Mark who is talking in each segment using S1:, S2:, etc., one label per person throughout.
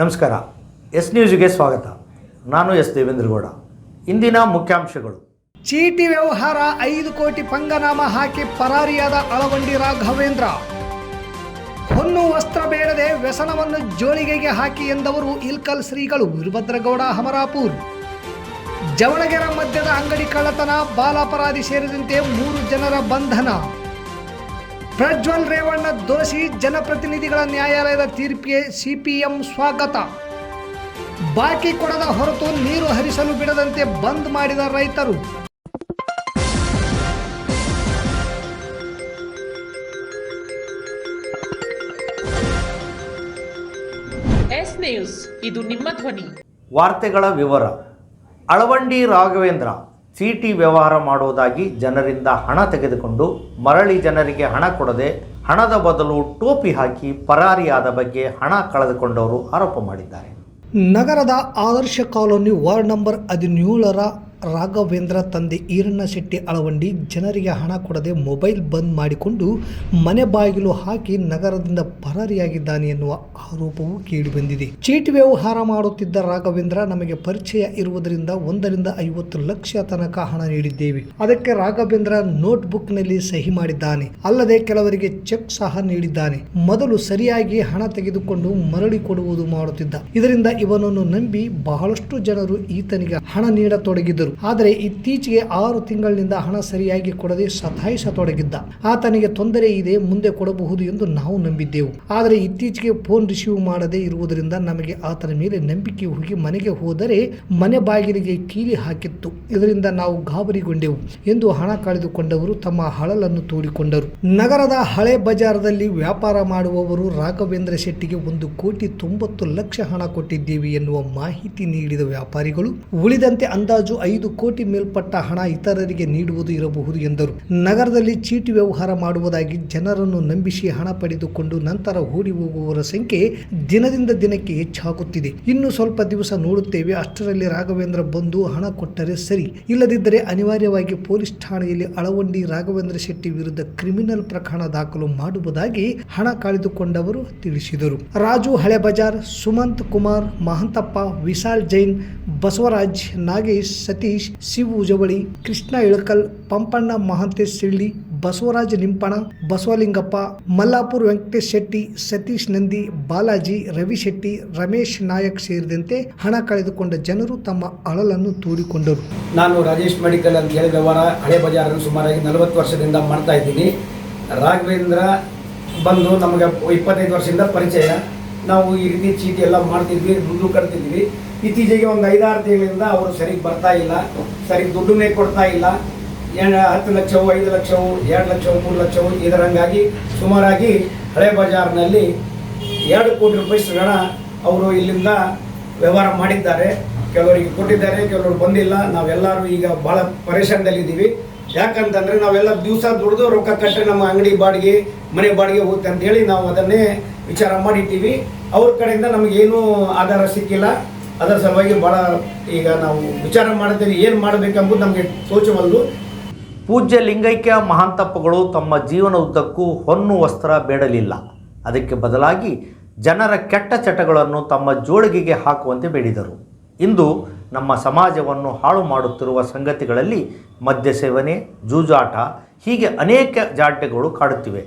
S1: ನಮಸ್ಕಾರ. ಎಸ್ ನ್ಯೂಸ್ಗೆ ಸ್ವಾಗತ. ನಾನು ಎಸ್ ದೇವೇಂದ್ರಗೌಡ ಇಂದಿನ ಮುಖ್ಯಾಂಶಗಳು.
S2: ಚೀಟಿ ವ್ಯವಹಾರ ಐದು ಕೋಟಿ ಪಂಗನಾಮ ಹಾಕಿ ಪರಾರಿಯಾದ ಅಳವಂಡಿ ರಾಘವೇಂದ್ರ. ಹೊನ್ನು ವಸ್ತ್ರ ಬೇಡದೆ ವ್ಯಸನವನ್ನು ಜೋಳಿಗೆಗೆ ಹಾಕಿ ಎಂದವರು ಇಲ್ಕಲ್ ಶ್ರೀಗಳು ವೀರಭದ್ರಗೌಡ ಹಮರಾಪುರ್ ಜವಳಗೆರ ಮಧ್ಯದ ಅಂಗಡಿ ಕಳ್ಳತನ ಬಾಲಾಪರಾಧಿ ಸೇರಿದಂತೆ ಮೂರು ಜನರ ಬಂಧನ. ಪ್ರಜ್ವಲ್ ರೇವಣ್ಣ ದೋಷಿ ಜನಪ್ರತಿನಿಧಿಗಳ ನ್ಯಾಯಾಲಯದ ತೀರ್ಪಿಗೆ ಸಿಪಿಎಂ ಸ್ವಾಗತ. ಬಾಕಿ ಕೊಡದ ಹೊರತು ನೀರು ಹರಿಸಲು ಬಿಡದಂತೆ ಬಂದ್ ಮಾಡಿದ ರೈತರು.
S3: ಎಸ್ ನ್ಯೂಸ್ ಇದು ನಿಮ್ಮ ಧ್ವನಿ.
S1: ವಾರ್ತೆಗಳ ವಿವರ. ಅಳವಂಡಿ ರಾಘವೇಂದ್ರ. ಚೀಟಿ ವ್ಯವಹಾರ ಮಾಡುವುದಾಗಿ ಜನರಿಂದ ಹಣ ತೆಗೆದುಕೊಂಡು ಮರಳಿ ಜನರಿಗೆ ಹಣ ಕೊಡದೆ ಹಣದ ಬದಲು ಟೋಪಿ ಹಾಕಿ ಪರಾರಿಯಾದ ಬಗ್ಗೆ ಹಣ ಕಳೆದುಕೊಂಡವರು ಆರೋಪ ಮಾಡಿದ್ದಾರೆ.
S2: ನಗರದ ಆದರ್ಶ ಕಾಲೋನಿ ವಾರ್ಡ್ ನಂಬರ್ ಹದಿನೇಳರ ರಾಘವೇಂದ್ರ ತಂದೆ ಈರಣ್ಣ ಶೆಟ್ಟಿ ಅಳವಂಡಿ ಜನರಿಗೆ ಹಣ ಕೊಡದೆ ಮೊಬೈಲ್ ಬಂದ್ ಮಾಡಿಕೊಂಡು ಮನೆ ಬಾಗಿಲು ಹಾಕಿ ನಗರದಿಂದ ಪರಾರಿಯಾಗಿದ್ದಾನೆ ಎನ್ನುವ ಆರೋಪವು ಕೇಳಿಬಂದಿದೆ ಚೀಟಿ ವ್ಯವಹಾರ ಮಾಡುತ್ತಿದ್ದ ರಾಘವೇಂದ್ರ ನಮಗೆ ಪರಿಚಯ ಇರುವುದರಿಂದ ಒಂದರಿಂದ ಐವತ್ತು ಲಕ್ಷ ತನಕ ಹಣ ನೀಡಿದ್ದೇವೆ. ಅದಕ್ಕೆ ರಾಘವೇಂದ್ರ ನೋಟ್ ಬುಕ್ನಲ್ಲಿ ಸಹಿ ಮಾಡಿದ್ದಾನೆ. ಅಲ್ಲದೆ ಕೆಲವರಿಗೆ ಚೆಕ್ ಸಹ ನೀಡಿದ್ದಾನೆ. ಮೊದಲು ಸರಿಯಾಗಿ ಹಣ ತೆಗೆದುಕೊಂಡು ಮರಳಿ ಕೊಡುವುದು ಮಾಡುತ್ತಿದ್ದ. ಇದರಿಂದ ಇವನನ್ನು ನಂಬಿ ಬಹಳಷ್ಟು ಜನರು ಈತನಿಗೆ ಹಣ ನೀಡತೊಡಗಿದ್ದರು ಆದರೆ ಇತ್ತೀಚೆಗೆ ಆರು ತಿಂಗಳಿನಿಂದ ಹಣ ಸರಿಯಾಗಿ ಕೊಡದೆ ಸತಾಯಿಸತೊಡಗಿದ್ದ ಆತನಿಗೆ ತೊಂದರೆ ಇದೆ, ಮುಂದೆ ಕೊಡಬಹುದು ಎಂದು ನಾವು ನಂಬಿದ್ದೆವು. ಆದರೆ ಇತ್ತೀಚೆಗೆ ಫೋನ್ ರಿಸೀವ್ ಮಾಡದೆ ಇರುವುದರಿಂದ ನಮಗೆ ಆತನ ಮೇಲೆ ನಂಬಿಕೆ ಹೋಗಿ ಮನೆಗೆ ಹೋದರೆ ಮನೆ ಬಾಗಿಲಿಗೆ ಕೀಲಿ ಹಾಕಿತ್ತು. ಇದರಿಂದ ನಾವು ಗಾಬರಿಗೊಂಡೆವು ಎಂದು ಹಣ ಕಳೆದುಕೊಂಡವರು ತಮ್ಮ ಹಳಲನ್ನು ತೋಡಿಕೊಂಡರು. ನಗರದ ಹಳೆ ಬಜಾರದಲ್ಲಿ ವ್ಯಾಪಾರ ಮಾಡುವವರು ರಾಘವೇಂದ್ರ ಶೆಟ್ಟಿಗೆ ಒಂದು ಕೋಟಿ ತೊಂಬತ್ತು ಲಕ್ಷ ಹಣ ಕೊಟ್ಟಿದ್ದೇವೆ ಎನ್ನುವ ಮಾಹಿತಿ ನೀಡಿದ ವ್ಯಾಪಾರಿಗಳು, ಉಳಿದಂತೆ ಅಂದಾಜು ಐದು ಕೋಟಿ ಮೇಲ್ಪಟ್ಟ ಹಣ ಇತರರಿಗೆ ನೀಡುವುದು ಇರಬಹುದು ಎಂದರು. ನಗರದಲ್ಲಿ ಚೀಟಿ ವ್ಯವಹಾರ ಮಾಡುವುದಾಗಿ ಜನರನ್ನು ನಂಬಿಸಿ ಹಣ ಪಡೆದುಕೊಂಡು ನಂತರ ಓಡಿ ಹೋಗುವವರ ಸಂಖ್ಯೆ ದಿನದಿಂದ ದಿನಕ್ಕೆ ಹೆಚ್ಚಾಗುತ್ತಿದೆ. ಇನ್ನು ಸ್ವಲ್ಪ ದಿವಸ ನೋಡುತ್ತೇವೆ. ಅಷ್ಟರಲ್ಲಿ ರಾಘವೇಂದ್ರ ಬಂದು ಹಣ ಕೊಟ್ಟರೆ ಸರಿ. ಇಲ್ಲದಿದ್ದರೆ ಅನಿವಾರ್ಯವಾಗಿ ಪೊಲೀಸ್ ಠಾಣೆಯಲ್ಲಿ ಅಳವಂಡಿ ರಾಘವೇಂದ್ರ ಶೆಟ್ಟಿ ವಿರುದ್ಧ ಕ್ರಿಮಿನಲ್ ಪ್ರಕರಣ ದಾಖಲು ಮಾಡುವುದಾಗಿ ಹಣ ಕಳೆದುಕೊಂಡವರು ತಿಳಿಸಿದರು. ರಾಜು ಹಳೆ ಬಜಾರ್, ಸುಮಂತ್ ಕುಮಾರ್, ಮಹಂತಪ್ಪ, ವಿಶಾಲ್ ಜೈನ್, ಬಸವರಾಜ್, ನಾಗೇಶ್, ಸತೀಶ್ ಶಿವು ಉಜವಳಿ ಕೃಷ್ಣ ಇಳಕಲ್, ಪಂಪಣ್ಣ ಮಹಾಂತೇಶ್ ಸಿಳ್ಳಿ ಬಸವರಾಜ್ ನಿಂಪಣ, ಬಸವಲಿಂಗಪ್ಪ, ಮಲ್ಲಾಪುರ್ ವೆಂಕಟೇಶ್ ಶೆಟ್ಟಿ, ಸತೀಶ್ ನಂದಿ, ಬಾಲಾಜಿ, ರವಿ ಶೆಟ್ಟಿ, ರಮೇಶ್ ನಾಯಕ್ ಸೇರಿದಂತೆ ಹಣ ಕಳೆದುಕೊಂಡ ಜನರು ತಮ್ಮ ಅಳಲನ್ನು ತೋಡಿಕೊಂಡರು
S4: ನಾನು ರಾಜೇಶ್ ಮೆಡಿಕಲ್ ಅಂತ ಹೇಳಿ ಹಳೆ ಬಜಾರನ್ನು ಸುಮಾರಾಗಿ ನಲವತ್ತು ವರ್ಷದಿಂದ ಮಾಡ್ತಾ ಇದ್ದೀನಿ. ರಾಘವೇಂದ್ರ ಬಂದು ನಮಗೆ ಇಪ್ಪತ್ತೈದು ವರ್ಷದಿಂದ ಪರಿಚಯ. ನಾವು ಈ ರೀತಿ ಚೀಟಿ ಎಲ್ಲ ಮಾಡ್ತಿದ್ವಿ, ದುಡ್ಡು ಕಟ್ತಿದ್ವಿ. ಇತ್ತೀಚೆಗೆ ಒಂದು ಐದಾರು ತಿಂಗಳಿಂದ ಅವರು ಸರಿಗೆ ಬರ್ತಾ ಇಲ್ಲ, ಸರಿಗೆ ದುಡ್ಡನ್ನೇ ಕೊಡ್ತಾ ಇಲ್ಲ. ಹತ್ತು ಲಕ್ಷವು, ಐದು ಲಕ್ಷವು, ಎರಡು ಲಕ್ಷವು, ಮೂರು ಲಕ್ಷವು, ಇದರಂಗಾಗಿ ಸುಮಾರಾಗಿ ಹಳೆ ಬಜಾರ್ನಲ್ಲಿ ಎರಡು ಕೋಟಿ ರೂಪಾಯಿ ಹಣ ಅವರು ಇಲ್ಲಿಂದ ವ್ಯವಹಾರ ಮಾಡಿದ್ದಾರೆ. ಕೆಲವರಿಗೆ ಕೊಟ್ಟಿದ್ದಾರೆ, ಕೆಲವರು ಬಂದಿಲ್ಲ. ನಾವೆಲ್ಲರೂ ಈಗ ಭಾಳ ಪರೇಷಾನದಲ್ಲಿದ್ದೀವಿ ಯಾಕಂತಂದರೆ ನಾವೆಲ್ಲ ದಿವಸ ದುಡಿದು ರೊಕ್ಕ ಕಟ್ಟರೆ ನಮ್ಮ ಅಂಗಡಿ ಬಾಡಿಗೆ, ಮನೆ ಬಾಡಿಗೆ ಹೋಗುತ್ತೆ ಅಂತೇಳಿ ನಾವು ಅದನ್ನೇ ವಿಚಾರ ಮಾಡಿಟ್ಟಿವಿ ಅವ್ರ ಕಡೆಯಿಂದ ನಮಗೇನು ಆಧಾರ ಸಿಕ್ಕಿಲ್ಲ. ಅದರ ಸಲುವಾಗಿ ಭಾಳ ಈಗ ನಾವು ವಿಚಾರ ಮಾಡಿದ್ದೇವೆ, ಏನು ಮಾಡಬೇಕೆಂಬುದು ನಮಗೆ ತೋಚವಲ್ದು.
S1: ಪೂಜ್ಯ ಲಿಂಗೈಕ್ಯ ಮಹಾಂತಪ್ಪಗಳು ತಮ್ಮ ಜೀವನ ಉದ್ದಕ್ಕೂ ಹೊನ್ನು ವಸ್ತ್ರ ಬೇಡಲಿಲ್ಲ. ಅದಕ್ಕೆ ಬದಲಾಗಿ ಜನರ ಕೆಟ್ಟ ಚಟಗಳನ್ನು ತಮ್ಮ ಜೋಳಿಗೆಗೆ ಹಾಕುವಂತೆ ಬೇಡಿದರು. ಇಂದು ನಮ್ಮ ಸಮಾಜವನ್ನು ಹಾಳು ಮಾಡುತ್ತಿರುವ ಸಂಗತಿಗಳಲ್ಲಿ ಮದ್ಯ ಸೇವನೆ ಜೂಜಾಟ ಹೀಗೆ ಅನೇಕ ಜಾಡ್ಯಗಳು ಕಾಡುತ್ತಿವೆ.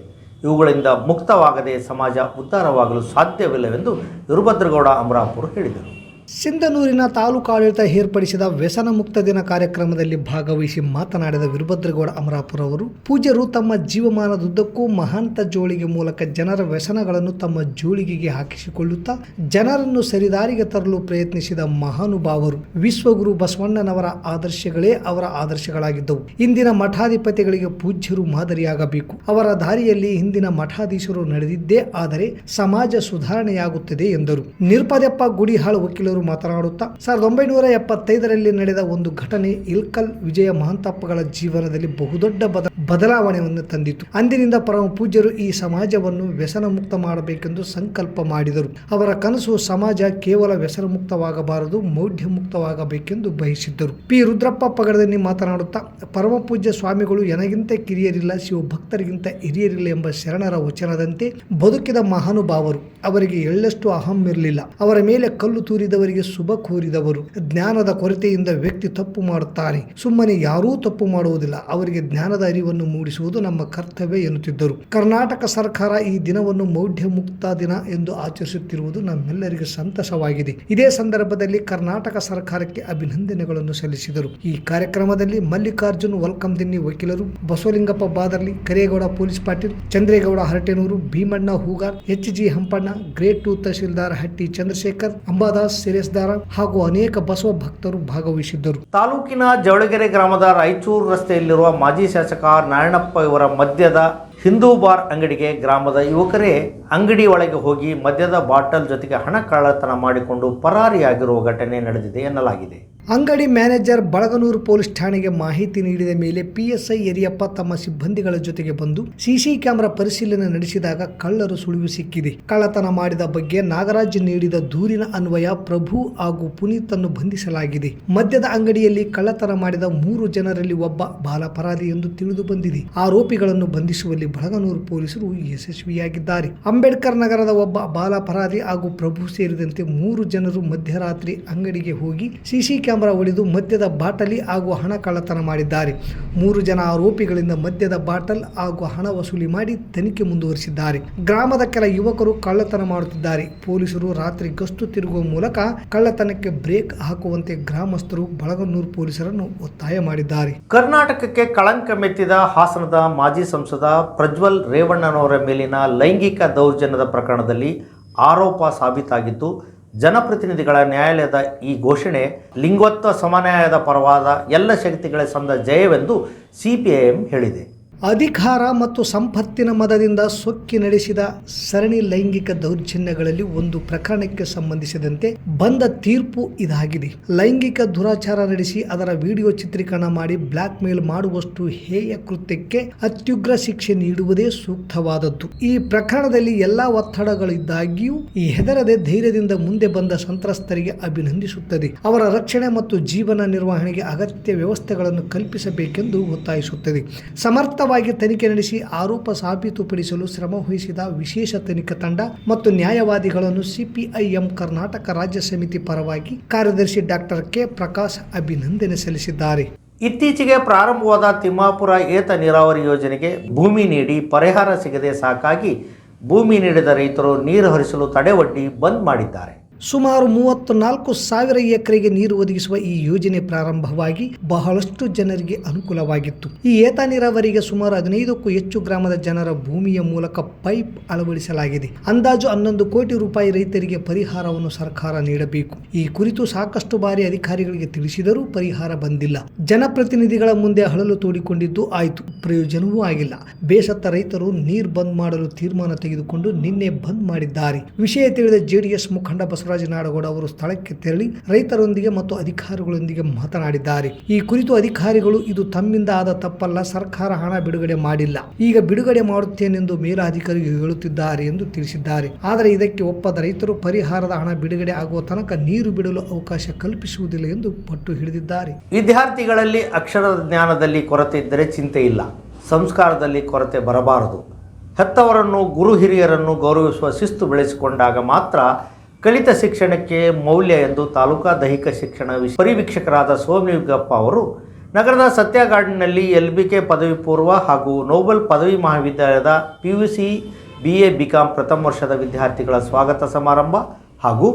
S1: ಇವುಗಳಿಂದ ಮುಕ್ತವಾಗದೆ ಸಮಾಜ ಉದ್ಧಾರವಾಗಲು ಸಾಧ್ಯವಿಲ್ಲವೆಂದು ವೀರಭದ್ರಗೌಡ ಅಮರಾಪುರ್ ಹೇಳಿದರು.
S2: ಸಿಂಧನೂರಿನ ತಾಲೂಕಾಡಳಿತ ಏರ್ಪಡಿಸಿದ ವ್ಯಸನ ಮುಕ್ತ ದಿನ ಕಾರ್ಯಕ್ರಮದಲ್ಲಿ ಭಾಗವಹಿಸಿ ಮಾತನಾಡಿದ ವೀರಭದ್ರಗೌಡ ಅಮರಾಪುರ ಅವರು, ಪೂಜ್ಯರು ತಮ್ಮ ಜೀವಮಾನದುದ್ದಕ್ಕೂ ಮಹಾಂತ ಜೋಳಿಗೆ ಮೂಲಕ ಜನರ ವ್ಯಸನಗಳನ್ನು ತಮ್ಮ ಜೋಳಿಗೆಗೆ ಹಾಕಿಸಿಕೊಳ್ಳುತ್ತಾ ಜನರನ್ನು ಸರಿದಾರಿಗೆ ತರಲು ಪ್ರಯತ್ನಿಸಿದ ಮಹಾನುಭಾವರು ವಿಶ್ವಗುರು ಬಸವಣ್ಣನವರ ಆದರ್ಶಗಳೇ ಅವರ ಆದರ್ಶಗಳಾಗಿದ್ದವು. ಇಂದಿನ ಮಠಾಧಿಪತಿಗಳಿಗೆ ಪೂಜ್ಯರು ಮಾದರಿಯಾಗಬೇಕು. ಅವರ ದಾರಿಯಲ್ಲಿ ಹಿಂದಿನ ಮಠಾಧೀಶರು ನಡೆದಿದ್ದೇ ಆದರೆ ಸಮಾಜ ಸುಧಾರಣೆಯಾಗುತ್ತದೆ ಎಂದರು. ನಿರ್ಪದೆಪ್ಪ ಗುಡಿಹಾಳ್ ವಕೀಲರು ಮಾತನಾಡುತ್ತಾ, ಸಾವಿರದ ಒಂಬೈನೂರ ಎಪ್ಪತ್ತೈದರಲ್ಲಿ ನಡೆದ ಒಂದು ಘಟನೆ ಇಲ್ಕಲ್ ವಿಜಯ ಮಹಂತಪ್ಪಗಳ ಜೀವನದಲ್ಲಿ ಬಹುದೊಡ್ಡ ಬದ, ಬದಲಾವಣೆಯನ್ನು ತಂದಿತು ಅಂದಿನಿಂದ ಪರಮ ಪೂಜ್ಯರು ಈ ಸಮಾಜವನ್ನು ವ್ಯಸನ ಮುಕ್ತ ಮಾಡಬೇಕೆಂದು ಸಂಕಲ್ಪ ಮಾಡಿದರು. ಅವರ ಕನಸು ಸಮಾಜ ಕೇವಲ ವ್ಯಸನ ಮುಕ್ತವಾಗಬಾರದು ಮೌಢ್ಯ ಮುಕ್ತವಾಗಬೇಕೆಂದು ಬಯಸಿದ್ದರು. ಪಿ. ರುದ್ರಪ್ಪ ಪಗಡದಲ್ಲಿ ಮಾತನಾಡುತ್ತಾ, ಪರಮ ಪೂಜ್ಯ ಸ್ವಾಮಿಗಳು ಎನಗಿಂತ ಕಿರಿಯರಿಲ್ಲ, ಶಿವ ಭಕ್ತರಿಗಿಂತ ಹಿರಿಯರಿಲ್ಲ ಎಂಬ ಶರಣರ ವಚನದಂತೆ ಬದುಕಿದ ಮಹಾನುಭಾವರು ಅವರಿಗೆ ಎಳ್ಳಷ್ಟು ಅಹಂ ಇರಲಿಲ್ಲ. ಅವರ ಮೇಲೆ ಕಲ್ಲು ತೂರಿದವರಿಗೆ ಶುಭ ಕೋರಿದವರು. ಜ್ಞಾನದ ಕೊರತೆಯಿಂದ ವ್ಯಕ್ತಿ ತಪ್ಪು ಮಾಡುತ್ತಾನೆ. ಸುಮ್ಮನೆ ಯಾರೂ ತಪ್ಪು ಮಾಡುವುದಿಲ್ಲ. ಅವರಿಗೆ ಜ್ಞಾನದ ಅರಿವನ್ನು ಮೂಡಿಸುವುದು ನಮ್ಮ ಕರ್ತವ್ಯ ಎನ್ನುತ್ತಿದ್ದರು. ಕರ್ನಾಟಕ ಸರ್ಕಾರ ಈ ದಿನವನ್ನು ಮೌಢ್ಯ ಮುಕ್ತ ದಿನ ಎಂದು ಆಚರಿಸುತ್ತಿರುವುದು ನಮ್ಮೆಲ್ಲರಿಗೂ ಸಂತಸವಾಗಿದೆ. ಇದೇ ಸಂದರ್ಭದಲ್ಲಿ ಕರ್ನಾಟಕ ಸರ್ಕಾರಕ್ಕೆ ಅಭಿನಂದನೆಗಳನ್ನು ಸಲ್ಲಿಸಿದರು. ಈ ಕಾರ್ಯಕ್ರಮದಲ್ಲಿ ಮಲ್ಲಿಕಾರ್ಜುನ್ ವಲ್ಕಮ್ ದಿನ್ನಿ ವಕೀಲರು, Basavalingappa Badarli, Karegowda police Patil, Chandregowda Haratenur, Bheemanna Hoogar, H G Hampanna, grade two Tahsildar Hatti Chandrashekhar, Ambadas ಸಿರೇಸ್ದಾರ ಹಾಗೂ ಅನೇಕ ಬಸವ ಭಕ್ತರು ಭಾಗವಹಿಸಿದ್ದರು.
S1: ತಾಲೂಕಿನ ಜವಳಗೆರೆ ಗ್ರಾಮದ ರಾಯಚೂರು ರಸ್ತೆಯಲ್ಲಿರುವ ಮಾಜಿ ಶಾಸಕ ನಾರಾಯಣಪ್ಪ ಇವರ ಮದ್ಯದ ಹಿಂದೂ ಬಾರ್ ಅಂಗಡಿಗೆ ಗ್ರಾಮದ ಯುವಕರೇ ಅಂಗಡಿ ಒಳಗೆ ಹೋಗಿ ಮದ್ಯದ ಬಾಟಲ್ ಜೊತೆಗೆ ಹಣ ಕಳ್ಳತನ ಮಾಡಿಕೊಂಡು ಪರಾರಿಯಾಗಿರುವ ಘಟನೆ ನಡೆದಿದೆ ಎನ್ನಲಾಗಿದೆ.
S2: ಅಂಗಡಿ ಮ್ಯಾನೇಜರ್ ಬಳಗನೂರು ಪೊಲೀಸ್ ಠಾಣೆಗೆ ಮಾಹಿತಿ ನೀಡಿದ ಮೇಲೆ ಪಿಎಸ್ಐ ಯರಿಯಪ್ಪ ತಮ್ಮ ಸಿಬ್ಬಂದಿಗಳ ಜೊತೆಗೆ ಬಂದು ಸಿಸಿ ಕ್ಯಾಮೆರಾ ಪರಿಶೀಲನೆ ನಡೆಸಿದಾಗ ಕಳ್ಳರು ಸುಳಿವು ಸಿಕ್ಕಿದೆ. ಕಳ್ಳತನ ಮಾಡಿದ ಬಗ್ಗೆ ನಾಗರಾಜ್ ನೀಡಿದ ದೂರಿನ ಅನ್ವಯ ಪ್ರಭು ಹಾಗೂ ಪುನೀತ್ ಅನ್ನು ಬಂಧಿಸಲಾಗಿದೆ. ಮದ್ಯದ ಅಂಗಡಿಯಲ್ಲಿ ಕಳ್ಳತನ ಮಾಡಿದ ಮೂರು ಜನರಲ್ಲಿ ಒಬ್ಬ ಬಾಲಪರಾಧಿ ಎಂದು ತಿಳಿದು ಬಂದಿದೆ. ಆರೋಪಿಗಳನ್ನು ಬಂಧಿಸುವಲ್ಲಿ ಬಳಗನೂರು ಪೊಲೀಸರು ಯಶಸ್ವಿಯಾಗಿದ್ದಾರೆ. ಅಂಬೇಡ್ಕರ್ ನಗರದ ಒಬ್ಬ ಬಾಲಪರಾಧಿ ಹಾಗೂ ಪ್ರಭು ಸೇರಿದಂತೆ ಮೂರು ಜನರು ಮಧ್ಯರಾತ್ರಿ ಅಂಗಡಿಗೆ ಹೋಗಿ ಸಿಸಿ ಕ್ಯಾಮೆರಾ ಹೊಡೆದು ಮದ್ಯದ ಬಾಟಲಿ ಹಾಗೂ ಹಣ ಕಳ್ಳತನ ಮಾಡಿದ್ದಾರೆ. ಮೂರು ಜನ ಆರೋಪಿಗಳಿಂದ ಮದ್ಯದ ಬಾಟಲ್ ಹಾಗೂ ಹಣ ವಸೂಲಿ ಮಾಡಿ ತನಿಖೆ ಮುಂದುವರಿಸಿದ್ದಾರೆ. ಗ್ರಾಮದ ಕೆಲ ಯುವಕರು ಕಳ್ಳತನ ಮಾಡುತ್ತಿದ್ದಾರೆ. ಪೊಲೀಸರು ರಾತ್ರಿ ಗಸ್ತು ತಿರುಗುವ ಮೂಲಕ ಕಳ್ಳತನಕ್ಕೆ ಬ್ರೇಕ್ ಹಾಕುವಂತೆ ಗ್ರಾಮಸ್ಥರು ಬಳಗನ್ನೂರು ಪೊಲೀಸರನ್ನು ಒತ್ತಾಯ ಮಾಡಿದ್ದಾರೆ.
S1: ಕರ್ನಾಟಕಕ್ಕೆ ಕಳಂಕ ಮೆತ್ತಿದ ಹಾಸನದ ಮಾಜಿ ಸಂಸದ ಪ್ರಜ್ವಲ್ ರೇವಣ್ಣನವರ ಮೇಲಿನ ಲೈಂಗಿಕ ದೌರ್ಜನ್ಯದ ಪ್ರಕರಣದಲ್ಲಿ ಆರೋಪ ಸಾಬೀತಾಗಿದ್ದು ಜನಪ್ರತಿನಿಧಿಗಳ ನ್ಯಾಯಾಲಯದ ಈ ಘೋಷಣೆ ಲಿಂಗೋತ್ವ ಸಮನ್ಯಾಯದ ಪರವಾದ ಎಲ್ಲ ಶಕ್ತಿಗಳ ಸಂದ ಜಯವೆಂದು ಸಿಪಿಐಎಂ ಹೇಳಿದೆ.
S2: ಅಧಿಕಾರ ಮತ್ತು ಸಂಪತ್ತಿನ ಮದದಿಂದ ಸೊಕ್ಕಿ ನಡೆಸಿದ ಸರಣಿ ಲೈಂಗಿಕ ದೌರ್ಜನ್ಯಗಳಲ್ಲಿ ಒಂದು ಪ್ರಕರಣಕ್ಕೆ ಸಂಬಂಧಿಸಿದಂತೆ ಬಂದ ತೀರ್ಪು ಇದಾಗಿದೆ. ಲೈಂಗಿಕ ದುರಾಚಾರ ನಡೆಸಿ ಅದರ ವಿಡಿಯೋ ಚಿತ್ರೀಕರಣ ಮಾಡಿ ಬ್ಲಾಕ್ ಮೇಲ್ ಮಾಡುವಷ್ಟು ಹೇಯ ಕೃತ್ಯಕ್ಕೆ ಅತ್ಯುಗ್ರ ಶಿಕ್ಷೆ ನೀಡುವುದೇ ಸೂಕ್ತವಾದದ್ದು. ಈ ಪ್ರಕರಣದಲ್ಲಿ ಎಲ್ಲಾ ಒತ್ತಡಗಳಿದ್ದಾಗಿಯೂ ಈ ಹೆದರದೆ ಧೈರ್ಯದಿಂದ ಮುಂದೆ ಬಂದ ಸಂತ್ರಸ್ತರಿಗೆ ಅಭಿನಂದಿಸುತ್ತದೆ. ಅವರ ರಕ್ಷಣೆ ಮತ್ತು ಜೀವನ ನಿರ್ವಹಣೆಗೆ ಅಗತ್ಯ ವ್ಯವಸ್ಥೆಗಳನ್ನು ಕಲ್ಪಿಸಬೇಕೆಂದು ಒತ್ತಾಯಿಸುತ್ತದೆ. ಸಮರ್ಥವಾಗಿ ತನಿಖೆ ನಡೆಸಿ ಆರೋಪ ಸಾಬೀತುಪಡಿಸಲು ಶ್ರಮ ವಹಿಸಿದ ವಿಶೇಷ ತನಿಖಾ ತಂಡ ಮತ್ತು ನ್ಯಾಯವಾದಿಗಳನ್ನು ಸಿಪಿಐಎಂ ಕರ್ನಾಟಕ ರಾಜ್ಯ ಸಮಿತಿ ಪರವಾಗಿ ಕಾರ್ಯದರ್ಶಿ ಡಾಕ್ಟರ್ ಕೆ ಪ್ರಕಾಶ್ ಅಭಿನಂದನೆ ಸಲ್ಲಿಸಿದ್ದಾರೆ.
S1: ಇತ್ತೀಚೆಗೆ ಪ್ರಾರಂಭವಾದ ತಿಮ್ಮಾಪುರ ಏತ ನೀರಾವರಿ ಯೋಜನೆಗೆ ಭೂಮಿ ನೀಡಿ ಪರಿಹಾರ ಸಿಗದೆ ಸಾಕಾಗಿ ಭೂಮಿ ನೀಡಿದ ರೈತರು ನೀರು ಹರಿಸಲು ತಡೆವಡ್ಡಿ ಬಂದ್ ಮಾಡಿದ್ದಾರೆ.
S2: ಸುಮಾರು ಮೂವತ್ತು ನಾಲ್ಕು ಸಾವಿರ ಎಕರೆಗೆ ನೀರು ಒದಗಿಸುವ ಈ ಯೋಜನೆ ಪ್ರಾರಂಭವಾಗಿ ಬಹಳಷ್ಟು ಜನರಿಗೆ ಅನುಕೂಲವಾಗಿತ್ತು. ಈ ಏತ ನೀರಾವರಿಗೆ ಸುಮಾರು ಹದಿನೈದಕ್ಕೂ ಹೆಚ್ಚು ಗ್ರಾಮದ ಜನರ ಭೂಮಿಯ ಮೂಲಕ ಪೈಪ್ ಅಳವಡಿಸಲಾಗಿದೆ. ಅಂದಾಜು ಹನ್ನೊಂದು ಕೋಟಿ ರೂಪಾಯಿ ರೈತರಿಗೆ ಪರಿಹಾರವನ್ನು ಸರ್ಕಾರ ನೀಡಬೇಕು. ಈ ಕುರಿತು ಸಾಕಷ್ಟು ಬಾರಿ ಅಧಿಕಾರಿಗಳಿಗೆ ತಿಳಿಸಿದರೂ ಪರಿಹಾರ ಬಂದಿಲ್ಲ. ಜನಪ್ರತಿನಿಧಿಗಳ ಮುಂದೆ ಹಳಲು ತೋಡಿಕೊಂಡಿದ್ದು ಆಯಿತು. ಪ್ರಯೋಜನವೂ ಆಗಿಲ್ಲ. ಬೇಸತ್ತ ರೈತರು ನೀರು ಬಂದ್ ಮಾಡಲು ತೀರ್ಮಾನ ತೆಗೆದುಕೊಂಡು ನಿನ್ನೆ ಬಂದ್ ಮಾಡಿದ್ದಾರೆ. ವಿಷಯ ತಿಳಿದ ಜೆಡಿಎಸ್ ಮುಖಂಡ ಬಸವರಾಜ ನಾಡಗೌಡ ಅವರು ಸ್ಥಳಕ್ಕೆ ತೆರಳಿ ರೈತರೊಂದಿಗೆ ಮತ್ತು ಅಧಿಕಾರಿಗಳೊಂದಿಗೆ ಮಾತನಾಡಿದ್ದಾರೆ. ಈ ಕುರಿತು ಅಧಿಕಾರಿಗಳು ಇದು ತಮ್ಮಿಂದ ಆದ ತಪ್ಪಲ್ಲ, ಸರ್ಕಾರ ಹಣ ಬಿಡುಗಡೆ ಮಾಡಿಲ್ಲ. ಈಗ ಬಿಡುಗಡೆ ಮಾಡುತ್ತೇನೆಂದು ಮೇಲಾಧಿಕಾರಿಗಳು ಹೇಳುತ್ತಿದ್ದಾರೆ ಎಂದು ತಿಳಿಸಿದ್ದಾರೆ. ಆದರೆ ಇದಕ್ಕೆ ಒಪ್ಪದ ರೈತರು ಪರಿಹಾರದ ಹಣ ಬಿಡುಗಡೆ ಆಗುವ ತನಕ ನೀರು ಬಿಡಲು ಅವಕಾಶ ಕಲ್ಪಿಸುವುದಿಲ್ಲ ಎಂದು ಪಟ್ಟು ಹಿಡಿದಿದ್ದಾರೆ.
S1: ವಿದ್ಯಾರ್ಥಿಗಳಲ್ಲಿ ಅಕ್ಷರ ಜ್ಞಾನದಲ್ಲಿ ಕೊರತೆ ಇದ್ದರೆ ಚಿಂತೆ ಇಲ್ಲ. ಸಂಸ್ಕಾರದಲ್ಲಿ ಕೊರತೆ ಬರಬಾರದು. ಹೆತ್ತವರನ್ನು, ಗುರು ಹಿರಿಯರನ್ನು ಗೌರವಿಸುವ ಶಿಸ್ತು ಬೆಳೆಸಿಕೊಂಡಾಗ ಮಾತ್ರ ಕಲಿತ ಶಿಕ್ಷಣಕ್ಕೆ ಮೌಲ್ಯ ಎಂದು ತಾಲೂಕಾ ದೈಹಿಕ ಶಿಕ್ಷಣ ಪರಿವೀಕ್ಷಕರಾದ ಸೋಮಲಿಂಗಪ್ಪ ಅವರು ನಗರದ ಸತ್ಯ ಗಾರ್ಡನ್ನಲ್ಲಿ ಎಲ್ ಬಿ ಕೆ ಪದವಿ ಪೂರ್ವ ಹಾಗೂ ನೋಬಲ್ ಪದವಿ ಮಹಾವಿದ್ಯಾಲಯದ P U C B A BCom ಪ್ರಥಮ ವರ್ಷದ ವಿದ್ಯಾರ್ಥಿಗಳ ಸ್ವಾಗತ ಸಮಾರಂಭ ಹಾಗೂ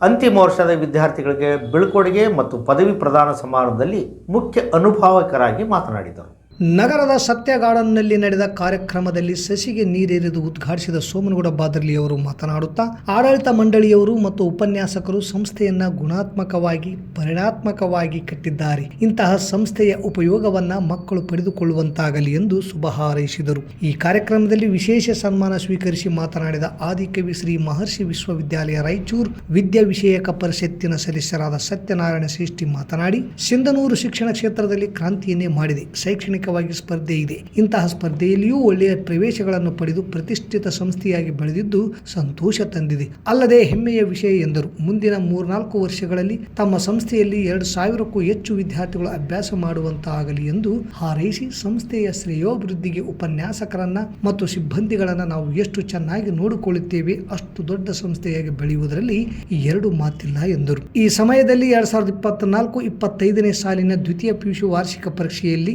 S1: ಅಂತಿಮ ವರ್ಷದ ವಿದ್ಯಾರ್ಥಿಗಳಿಗೆ ಬೀಳ್ಕೊಡುಗೆ ಮತ್ತು ಪದವಿ ಪ್ರದಾನ ಸಮಾರಂಭದಲ್ಲಿ ಮುಖ್ಯ ಅನುಭಾವಕರಾಗಿ ಮಾತನಾಡಿದರು.
S2: ನಗರದ ಸತ್ಯ ಗಾರ್ಡನ್ನಲ್ಲಿ ನಡೆದ ಕಾರ್ಯಕ್ರಮದಲ್ಲಿ ಸಸಿಗೆ ನೀರೆರೆದು ಉದ್ಘಾಟಿಸಿದ ಸೋಮನಗೌಡ ಬಾದರ್ಲಿ ಅವರು ಮಾತನಾಡುತ್ತಾ, ಆಡಳಿತ ಮಂಡಳಿಯವರು ಮತ್ತು ಉಪನ್ಯಾಸಕರು ಸಂಸ್ಥೆಯನ್ನ ಗುಣಾತ್ಮಕವಾಗಿ, ಪರಿಣಾತ್ಮಕವಾಗಿ ಕಟ್ಟಿದ್ದಾರೆ. ಇಂತಹ ಸಂಸ್ಥೆಯ ಉಪಯೋಗವನ್ನ ಮಕ್ಕಳು ಪಡೆದುಕೊಳ್ಳುವಂತಾಗಲಿ ಎಂದು ಶುಭ ಹಾರೈಸಿದರು. ಈ ಕಾರ್ಯಕ್ರಮದಲ್ಲಿ ವಿಶೇಷ ಸನ್ಮಾನ ಸ್ವೀಕರಿಸಿ ಮಾತನಾಡಿದ ಆದಿಕವಿ ಶ್ರೀ ಮಹರ್ಷಿ ವಿಶ್ವವಿದ್ಯಾಲಯ ರಾಯಚೂರು ವಿದ್ಯಾ ವಿಷಯಕ ಪರಿಷತ್ತಿನ ಸದಸ್ಯರಾದ ಸತ್ಯನಾರಾಯಣ ಶ್ರೇಷ್ಠಿ ಮಾತನಾಡಿ, ಸಿಂಧನೂರು ಶಿಕ್ಷಣ ಕ್ಷೇತ್ರದಲ್ಲಿ ಕ್ರಾಂತಿಯನ್ನೇ ಮಾಡಿದೆ. ಶೈಕ್ಷಣಿಕವಾಗಿ ಸ್ಪರ್ಧೆ ಇದೆ. ಇಂತಹ ಸ್ಪರ್ಧೆಯಲ್ಲಿಯೂ ಒಳ್ಳೆಯ ಪ್ರವೇಶಗಳನ್ನು ಪಡೆದು ಪ್ರತಿಷ್ಠಿತ ಸಂಸ್ಥೆಯಾಗಿ ಬೆಳೆದಿದ್ದು ಸಂತೋಷ ತಂದಿದೆ. ಅಲ್ಲದೆ ಹೆಮ್ಮೆಯ ವಿಷಯ ಎಂದರು. ಮುಂದಿನ ಮೂರ್ನಾಲ್ಕು ವರ್ಷಗಳಲ್ಲಿ ತಮ್ಮ ಸಂಸ್ಥೆಯಲ್ಲಿ ಎರಡು ಸಾವಿರಕ್ಕೂ ಹೆಚ್ಚು ವಿದ್ಯಾರ್ಥಿಗಳು ಅಭ್ಯಾಸ ಮಾಡುವಂತಾಗಲಿ ಎಂದು ಹಾರೈಸಿ ಸಂಸ್ಥೆಯ ಶ್ರೇಯೋಭಿವೃದ್ಧಿಗೆ ಉಪನ್ಯಾಸಕರನ್ನ ಮತ್ತು ಸಿಬ್ಬಂದಿಗಳನ್ನ ನಾವು ಎಷ್ಟು ಚೆನ್ನಾಗಿ ನೋಡಿಕೊಳ್ಳುತ್ತೇವೆ, ಅಷ್ಟು ದೊಡ್ಡ ಸಂಸ್ಥೆಯಾಗಿ ಬೆಳೆಯುವುದರಲ್ಲಿ ಎರಡು ಮಾತಿಲ್ಲ ಎಂದರು. ಈ ಸಮಯದಲ್ಲಿ ಎರಡ್ ಸಾವಿರದ ಇಪ್ಪತ್ನಾಲ್ಕು ಇಪ್ಪತ್ತೈದನೇ ಸಾಲಿನ ದ್ವಿತೀಯ ಪಿಯುಸಿ ವಾರ್ಷಿಕ ಪರೀಕ್ಷೆಯಲ್ಲಿ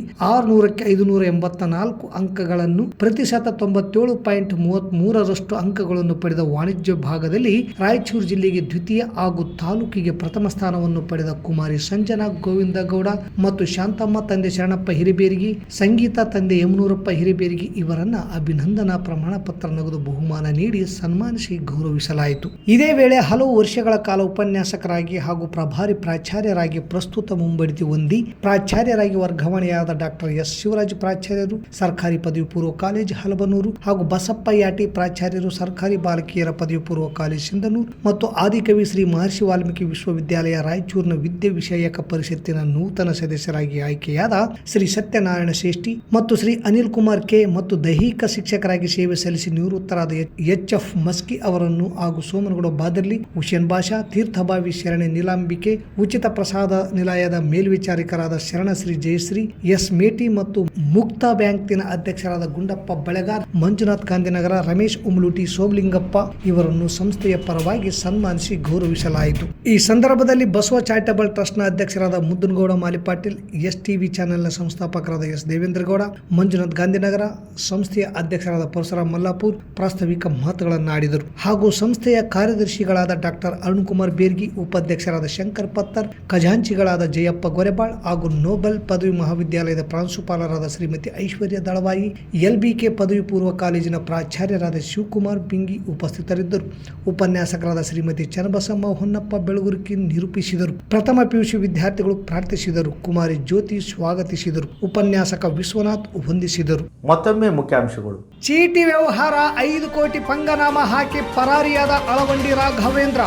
S2: ಆರುನೂರಕ್ಕೆ ಐದುನೂರ ಎಂಬತ್ತ ನಾಲ್ಕು ಅಂಕಗಳನ್ನು ಪ್ರತಿಶತ ತೊಂಬತ್ತೇಳು ಪಾಯಿಂಟ್ ಮೂವತ್ತ್ ಮೂರರಷ್ಟು ಅಂಕಗಳನ್ನು ಪಡೆದ ವಾಣಿಜ್ಯ ಭಾಗದಲ್ಲಿ ರಾಯಚೂರು ಜಿಲ್ಲೆಗೆ ದ್ವಿತೀಯ ಹಾಗೂ ತಾಲೂಕಿಗೆ ಪ್ರಥಮ ಸ್ಥಾನವನ್ನು ಪಡೆದ ಕುಮಾರಿ ಸಂಜನಾ ಗೋವಿಂದ ಗೌಡ ಮತ್ತು ಶಾಂತಮ್ಮ ತಂದೆ ಶರಣಪ್ಪ ಹಿರಿಬೇರಿಗಿ, ಸಂಗೀತ ತಂದೆ ಯಮನೂರಪ್ಪ ಹಿರಿಬೇರಿಗಿ ಇವರನ್ನ ಅಭಿನಂದನಾ ಪ್ರಮಾಣ ಪತ್ರ ನಗದು ಬಹುಮಾನ ನೀಡಿ ಸನ್ಮಾನಿಸಿ ಗೌರವಿಸಲಾಯಿತು. ಇದೇ ವೇಳೆ ಹಲವು ವರ್ಷಗಳ ಕಾಲ ಉಪನ್ಯಾಸಕರಾಗಿ ಹಾಗೂ ಪ್ರಭಾರಿ ಪ್ರಾಚಾರ್ಯರಾಗಿ ಪ್ರಸ್ತುತ ಮುಂಬಡಿತಿ ಹೊಂದಿ ಪ್ರಾಚಾರ್ಯರಾಗಿ ವರ್ಗಾವಣೆಯಾದ ಡಾಕ್ಟರ್ ಎಸ್. ಶಿವರಾಜ್ ಪ್ರಾಚಾರ್ಯರು, ಸರ್ಕಾರಿ ಪದವಿ ಪೂರ್ವ ಕಾಲೇಜು ಹಲಬನೂರು ಹಾಗೂ ಬಸಪ್ಪ ಯಾಟಿ ಪ್ರಾಚಾರ್ಯರು, ಸರ್ಕಾರಿ ಬಾಲಕಿಯರ ಪದವಿ ಪೂರ್ವ ಕಾಲೇಜ್ ಸಿಂಧನೂರು ಮತ್ತು ಆದಿಕವಿ ಶ್ರೀ ಮಹರ್ಷಿ ವಾಲ್ಮೀಕಿ ವಿಶ್ವವಿದ್ಯಾಲಯ ರಾಯಚೂರಿನ ವಿದ್ಯೆ ವಿಷಯಕ ಪರಿಷತ್ತಿನ ನೂತನ ಸದಸ್ಯರಾಗಿ ಆಯ್ಕೆಯಾದ ಶ್ರೀ ಸತ್ಯನಾರಾಯಣ ಶ್ರೇಷ್ಠಿ ಮತ್ತು ಶ್ರೀ ಅನಿಲ್ ಕುಮಾರ್ ಕೆ ಮತ್ತು ದೈಹಿಕ ಶಿಕ್ಷಕರಾಗಿ ಸೇವೆ ಸಲ್ಲಿಸಿ ನಿವೃತ್ತರಾದ ಎಚ್ ಎಫ್ ಮಸ್ಕಿ ಅವರನ್ನು ಹಾಗೂ ಸೋಮನಗೌಡ ಬಾದರ್ಲಿ ಹುಸೇನ್ ಭಾಷಾ, ತೀರ್ಥಭಾವಿ ಶರಣೆ ನೀಲಾಂಬಿಕೆ, ಉಚಿತ ಪ್ರಸಾದ ನಿಲಯದ ಮೇಲ್ವಿಚಾರಕರಾದ ಶರಣ ಶ್ರೀ ಜಯಶ್ರೀ, ಎಸ್ ಮೇಟಿ ಮತ್ತು ಮುಕ್ತ ಬ್ಯಾಂಕಿನ ಅಧ್ಯಕ್ಷರಾದ ಗುಂಡಪ್ಪ ಬಳೆಗಾರ್ ಮಂಜುನಾಥ್ ಗಾಂಧಿನಗರ, ರಮೇಶ್ ಉಮ್ಲುಟಿ ಸೋಮಲಿಂಗಪ್ಪ ಇವರನ್ನು ಸಂಸ್ಥೆಯ ಪರವಾಗಿ ಸನ್ಮಾನಿಸಿ ಗೌರವಿಸಲಾಯಿತು. ಈ ಸಂದರ್ಭದಲ್ಲಿ ಬಸವ ಚಾರಿಟಬಲ್ ಟ್ರಸ್ಟ್ನ ಅಧ್ಯಕ್ಷರಾದ ಮುದ್ದನಗೌಡ, ಮಾಲಿಪಾಟೀಲ್ ಎಸ್ ಟಿವಿ ಚಾನೆಲ್ನ ಸಂಸ್ಥಾಪಕರಾದ ಎಸ್. ದೇವೇಂದ್ರಗೌಡ, ಮಂಜುನಾಥ್ ಗಾಂಧಿನಗರ, ಸಂಸ್ಥೆಯ ಅಧ್ಯಕ್ಷರಾದ ಪರಶುರಾಮ್ ಮಲ್ಲಾಪುರ್ ಪ್ರಾಸ್ತಾವಿಕ ಮಾತುಗಳನ್ನಾಡಿದರು ಹಾಗೂ ಸಂಸ್ಥೆಯ ಕಾರ್ಯದರ್ಶಿಗಳಾದ ಡಾಕ್ಟರ್ ಅರುಣ್ ಕುಮಾರ್ ಬೇರ್ಗಿ, ಉಪಾಧ್ಯಕ್ಷರಾದ ಶಂಕರ್ ಪತ್ತರ್, ಖಜಾಂಚಿಗಳಾದ ಜಯಪ್ಪ ಗೊರೆಬಾಳ್ ಹಾಗೂ ನೋಬೆಲ್ ಪದವಿ ಮಹಾವಿದ್ಯಾಲಯದ ಪ್ರಾಂಶುಪಾಲರಾದ ಶ್ರೀಮತಿ ಐಶ್ವರ್ಯ ದಳವಾಯಿ ಎಲ್ಬಿಕೆ ಪದವಿ ಪೂರ್ವ ಕಾಲೇಜಿನ ಪ್ರಾಚಾರ್ಯರಾದ ಶಿವಕುಮಾರ್ ಬಿಂಗಿ ಉಪಸ್ಥಿತರಿದ್ದರು. ಉಪನ್ಯಾಸಕರಾದ ಶ್ರೀಮತಿ ಚನ್ನಬಸಮ್ಮ ಹೊನ್ನಪ್ಪ ಬೆಳಗುರ್ಕಿ ನಿರೂಪಿಸಿದರು. ಪ್ರಥಮ ಪಿಯುಸಿ ವಿದ್ಯಾರ್ಥಿಗಳು ಪ್ರಾರ್ಥಿಸಿದರು. ಕುಮಾರಿ ಜ್ಯೋತಿ ಸ್ವಾಗತಿಸಿದರು. ಉಪನ್ಯಾಸಕ ವಿಶ್ವನಾಥ್ ವಂದಿಸಿದರು.
S1: ಮತ್ತೊಮ್ಮೆ ಮುಖ್ಯಾಂಶಗಳು.
S2: ಚೀಟಿ ವ್ಯವಹಾರ ಐದು ಕೋಟಿ ಪಂಗನಾಮ ಹಾಕಿ ಪರಾರಿಯಾದ ಅಳವಂಡಿ ರಾಘವೇಂದ್ರ.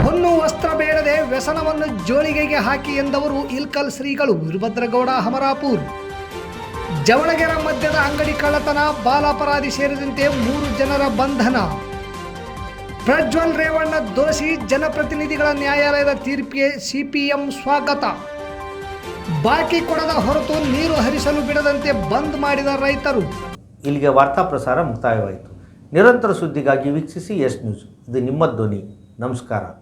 S2: ಹೊನ್ನು ವಸ್ತ್ರ ಬೇಡದೆ ವ್ಯಸನವನ್ನು ಜೋಳಿಗೆಗೆ ಹಾಕಿ ಎಂದವರು ಇಲ್ಕಲ್ ಶ್ರೀಗಳು ವೀರಭದ್ರಗೌಡ ಹಮರಾಪುರ್ ಜವಳಗೆರೆ ಮಧ್ಯದ ಅಂಗಡಿ ಕಳ್ಳತನ ಬಾಲಾಪರಾಧಿ ಸೇರಿದಂತೆ ಮೂರು ಜನರ ಬಂಧನ. ಪ್ರಜ್ವಲ್ ರೇವಣ್ಣ ದೋಷಿ ಜನಪ್ರತಿನಿಧಿಗಳ ನ್ಯಾಯಾಲಯದ ತೀರ್ಪಿಗೆ ಸಿಪಿಎಂ ಸ್ವಾಗತ. ಬಾಕಿ ಕೊಡದ ಹೊರತು ನೀರು ಹರಿಸಲು ಬಿಡದಂತೆ ಬಂದ್ ಮಾಡಿದ ರೈತರು.
S1: ಇಲ್ಲಿಗೆ ವಾರ್ತಾ ಪ್ರಸಾರ ಮುಕ್ತಾಯವಾಯಿತು. ನಿರಂತರ ಸುದ್ದಿಗಾಗಿ ವೀಕ್ಷಿಸಿ ಎಸ್ ನ್ಯೂಸ್. ಇದು ನಿಮ್ಮ ಧ್ವನಿ. ನಮಸ್ಕಾರ.